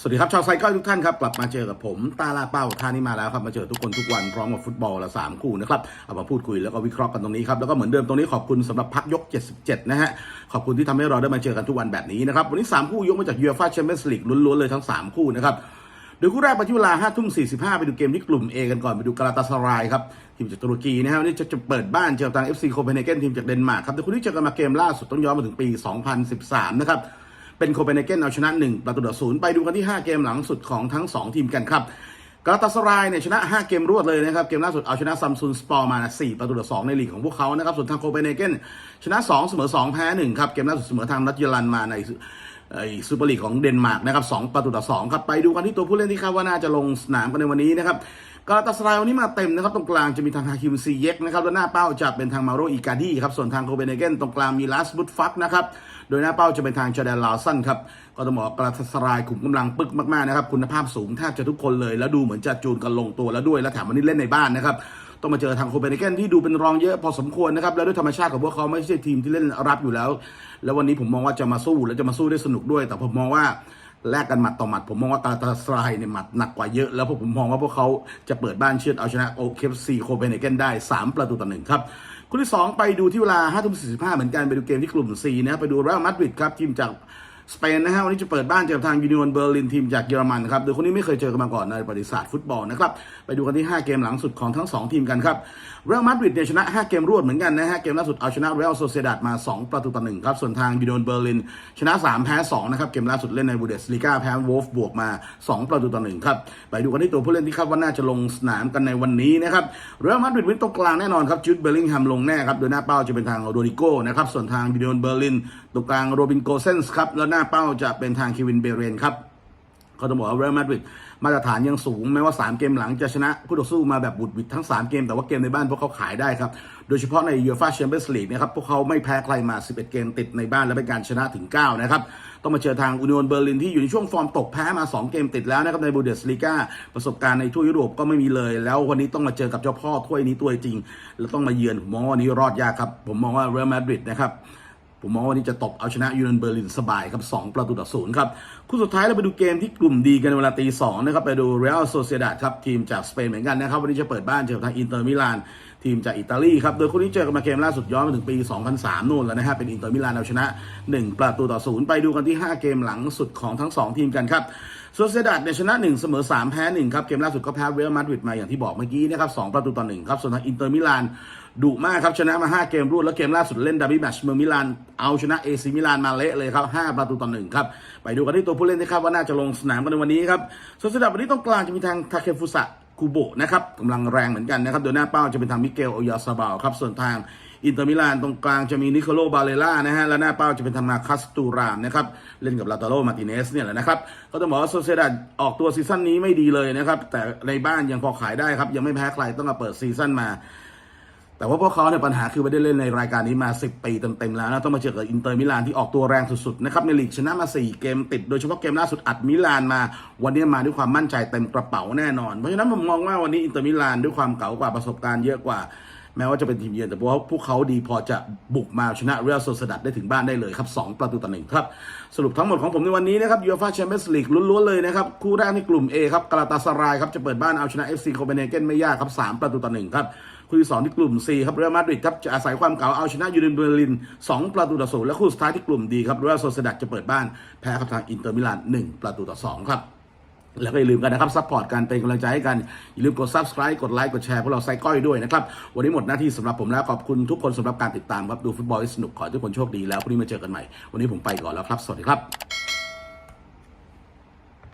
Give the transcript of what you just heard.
สวัสดีครับชาวไซเคิลทุกท่านครับกลับมาเจอกับผมตาลาเป้าท่านี้มาแล้วครับมาเจอทุกคนทุกวันพร้อมกับฟุตบอลละสามคู่นะครับเอามาพูดคุยแล้วก็วิเคราะห์กันตรงนี้ครับแล้วก็เหมือนเดิมตรงนี้ขอบคุณสำหรับพักยก 77 นะฮะขอบคุณที่ทำให้เราได้มาเจอกันทุกวันแบบนี้นะครับวันนี้ 3 คู่ยกมาจากยูเอฟ่าแชมเปี้ยนส์ลีกล้วนๆเลยทั้ง 3 คู่นะครับโดยคู่แรกไปที่เวลาทุ่ม45ไปดูเกมที่กลุ่ม A กันก่อนไปดูกาลาตาสรายครับทีมจากตุรกีนะฮะวันนี้จะจะเปิดบ้านเจอทาง FC โคเปนเฮเกนทีมจากเดนมาร์กครับแต่คู่นี้เจอกันมาเกมล่าสุดต้องย้อนมาถึงปี 2013 นะครับ เป็นโคเปนเฮเกนเอาชนะ 1 ประตูต่อศูนย์ไปดูกันที่ 5 เกมหลังสุดของทั้ง 2 ทีมกันครับกาตาสรายเนี่ยชนะ 5 เกมรวดเลยนะครับ เกมล่าสุดเอาชนะซัมซุนสปอร์มา 4 ประตูต่อ2ในลีกของพวกเขานะครับ ส่วนทางโคเปนเฮเกนชนะ 2 เสมอ 2 แพ้ 1 ครับ เกมล่าสุดเสมอทางนัดเยอรันมาในซูเปอร์ลีกของเดนมาร์กนะครับ 2 ประตูต่อ2ครับ ไปดูกันที่ตัวผู้เล่นที่คาดว่าน่าจะลงสนามกันในวันนี้นะครับ กาตาสรายวันนี้มาเต็มนะครับตรงกลางจะมีทางฮาคิมซีเย็กนะครับแล้วหน้าเป้าจะเป็นทางมาโรอีกาดีครับส่วนทางโคเปนเฮเกนตรงกลางมีลาสบุตฟักนะครับโดยหน้าเป้าจะเป็นทางจอแดนลาวสันครับก็ต้องบอกว่ากาตาสรายขุมกำลังปึกมากๆนะครับคุณภาพสูงแทบจะทุกคนเลย แล้วดูเหมือนจะจูนกันลงตัวแล้วด้วยแล้วแถมวันนี้เล่นในบ้านนะครับต้องมาเจอทางโคเปนเฮเกนที่ดูเป็นรองเยอะพอสมควรนะครับ แล้วด้วยธรรมชาติของพวกเขาไม่ใช่ทีมที่เล่นรับอยู่แล้ว แล้ววันนี้ผมมองว่าจะมาสู้และจะมาสู้ได้สนุกด้วย แต่ผมมองว่า แลกกันหมัดต่อหมัด ผมมองว่าตาตาสรายเนี่ยหมัดหนักกว่าเยอะ แล้วผมมองว่าพวกเขาจะเปิดบ้านเชือดเอาชนะโอเคฟซีโคเปนเฮเกนได้ 3 ประตูต่อหนึ่งครับคู่ที่ 2 ไปดูที่เวลา5ทุ่ม45 เหมือนกัน ไปดูเกมที่กลุ่ม C นะไปดูเรอัลมาดริดครับทีมจาก สเปนนะฮะวันนี้จะเปิดบ้านเจอกับทางยูนิออนเบอร์ลินทีมจากเยอรมันครับโดยคนนี้ไม่เคยเจอกันมาก่อนในประวัติศาสตร์ฟุตบอลนะครับไปดูกันที่ 5 เกมหลังสุดของทั้ง 2 ทีมกันครับเรอัลมาดริดเนี่ยชนะ 5 เกมรวดเหมือนกันนะฮะเกมล่าสุดเอาชนะเรอัลโซเซดัดมา 2 ประตูต่อหนึ่งครับส่วนทางยูนิออนเบอร์ลินชนะ 3 แพ้ 2 นะครับเกมล่าสุดเล่นในบูเดสลีกาแพ้วอลฟบวกมา 2 ประตูต่อหนึ่งครับไปดูกันที่ตัวผู้เล่นที่คาดว่าน่าจะลงสนามกันในวันนี้นะครับเรอัลมาดริดวินตรงกลางแน่นอนครับจูดเบลลิงแฮมลงแน่ครับโดยหน้าเป้าจะเป็นทางโรดิโก้นะครับส่วนทางยูนิออนเบอร์ลินตรงกลางโรบินโกเซนส์ครับแล้วหน้าเป้าจะเป็นทางคิวินเบเรนครับก็ต้องบอกว่าเรอัลมาดริดมาตรฐานยังสูง แม้ว่า 3 เกมหลังจะชนะคู่ต่อสู้มาแบบบุดวิดทั้ง 3 เกมแต่ว่าเกมในบ้านพวกเขาขายได้ครับ โดยเฉพาะในยูฟ่าแชมเปี้ยนส์ลีกนะครับ พวกเขาไม่แพ้ใครมา 11 เกมติดในบ้านและเป็นการชนะถึง 9 นะครับ ต้องมาเจอทางอุนิออนเบอร์ลินที่อยู่ในช่วงฟอร์มตกแพ้มา 2 เกมติดแล้วนะครับ ในบูเดสลีกาประสบการณ์ในทั่วยุโรปก็ไม่มีเลย แล้ววันนี้ต้องมาเจอกับเจ้าพ่อถ้วยนี้ตัวจริง แล้วต้องมาเยือนผมมองว่านนี้รอดยากครับผมมองว่าเรอัลมาดริดนะครับ ผมมองว่าวันนี้จะตบเอาชนะยูเนนเบอร์ลินสบายครับ 2 ประตูต่อศูนย์ครับ คู่สุดท้ายเราไปดูเกมที่กลุ่มดีกันเวลาตีสองนะครับ ไปดูเรอัลโซเซดาดครับ ทีมจากสเปนเหมือนกันนะครับ วันนี้จะเปิดบ้านเจอกับทางอินเตอร์มิลาน ทีมจากอิตาลีครับ โดยคู่นี้เจอกันมาเกมล่าสุดย้อนมาถึงปี 2003 นู่นแล้วนะฮะเป็นอินเตอร์มิลานเอาชนะ 1 ประตูต่อศูนย์ไปดูกันที่ 5 เกมหลังสุดของทั้ง 2 ทีมกันครับโซเซดาดเนี่ยชนะ 1 เสมอ 3 แพ้ 1 ครับ เกมล่าสุดก็แพ้เรอัลมาดริดมาอย่างที่บอกเมื่อกี้นะครับ 2 ประตูต่อ 1 ครับ ส่วนทางอินเตอร์มิลานดุมากครับชนะมา 5 เกมรวดแล้วเกมล่าสุดเล่นดับบิแมชเมืองมิลานเอาชนะเอซีมิลานมาเละเลยครับ 5 ประตูต่อ 1 ครับ ไปดูกันที่ตัวผู้เล่นที่คาดว่าน่าจะลงสนามกันในวันนี้ครับส่วนสำหรับวันนี้ตรงกลางจะมีทางทาเคฟุสะ คูโบะนะครับกำลังแรงเหมือนกันนะครับโดยหน้าเป้าจะเป็นทางมิเกลโอยาซาบาลครับส่วนทางอินเตอร์มิลานตรงกลางจะมีนิโคโลบาเลล่านะฮะและหน้าเป้าจะเป็นทางนาคัสตูรามนะครับเล่นกับลาตาโรมาติเนสเนี่ยแหละนะครับก็ต้องบอกว่าโซเซดาออกตัวซีซั่นนี้ไม่ดีเลยนะครับแต่ในบ้านยังพอขายได้ครับยังไม่แพ้ใครต้องมาเปิดซีซั่นมา แต่ว่าพวกเขาเนี่ยปัญหาคือไม่ได้เล่นในรายการนี้มา 10 ปีเต็มๆแล้วนะต้องมาเจอกับอินเตอร์มิลานที่ออกตัวแรงสุดๆนะครับในลีกชนะมา 4 เกมติดโดยเฉพาะเกมล่าสุดอัดมิลานมา วันนี้มาด้วยความมั่นใจเต็มกระเป๋าแน่นอน เพราะฉะนั้นผมมองว่าวันนี้อินเตอร์มิลานด้วยความเก่ากว่าประสบการณ์เยอะกว่าแม้ว่าจะเป็นทีมเยือนแต่พวกเขาพวกเขาดีพอจะบุกมาชนะเรอัลโซเซดัดได้ถึงบ้านได้เลยครับ 2 ประตูต่อหนึ่งครับ สรุปทั้งหมดของผมในวันนี้นะครับยูฟ่าแชมเปี้ยนส์ลีกล้วนๆเลยนะครับ คู่แรกในกลุ่ม A ครับกาลาตาสรายครับจะเปิดบ้านเอาชนะ FC โคเปนเฮเกนไม่ยากครับ 3 ประตูต่อหนึ่งครับ คู่ที่สองที่กลุ่ม C ครับเรอัลมาดริดครับจะอาศัยความเก่าเอาชนะยูเนนเบอร์ลิน 2 ประตูต่อศูนย์และคู่สุดท้ายที่กลุ่มดีครับเรอัลโซเซดัดจะเปิดบ้านแพ้กับทางอินเตอร์มิลาน1ประตูต่อสองครับแล้วก็อย่าลืมกันนะครับซัพพอร์ตการเป็นกำลังใจให้กัน อย่าลืมกด subscribe กดไลค์กดแชร์พวกเราไซก้อยด้วยนะครับ วันนี้หมดหน้าที่สำหรับผมแล้ว ขอบคุณทุกคนสำหรับการติดตามครับ ดูฟุตบอลสนุกขอให้ทุกคนโชคดีแล้วพรุ่งนี้มาเจอกันใหม่ วันนี้ผมไปก่อนแล้วครับ สวัสดีครับ